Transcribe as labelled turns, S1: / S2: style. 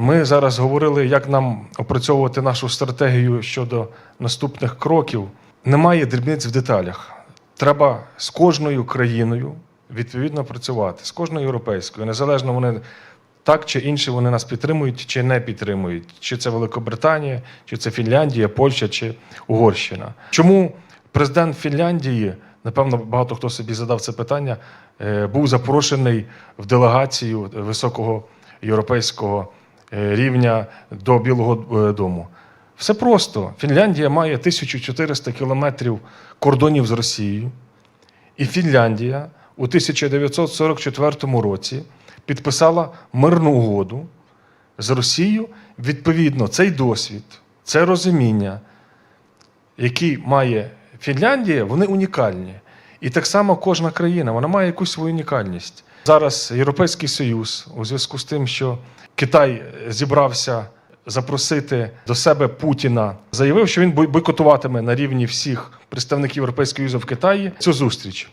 S1: Ми зараз говорили, як нам опрацьовувати нашу стратегію щодо наступних кроків. Немає дрібниць в деталях. Треба з кожною країною відповідно працювати, з кожною європейською, незалежно вони так чи інше вони нас підтримують чи не підтримують. Чи це Великобританія, чи це Фінляндія, Польща чи Угорщина. Чому президент Фінляндії, напевно, багато хто собі задав це питання, е, був запрошений в делегацію високого європейського рівня до Білого е, Дому? Все просто. Фінляндія має 1400 кілометрів кордонів з Росією. І Фінляндія у 1944 році підписала мирну угоду з Росією. Відповідно, цей досвід, це розуміння, який має Фінляндія, вони унікальні. І так само кожна країна вона має якусь свою унікальність. Зараз Європейський Союз, у зв'язку з тим, що Китай зібрався запросити до себе Путіна, заявив, що він бой- бойкотуватиме на рівні всіх представників Європейського Союзу в Китаї цю зустріч.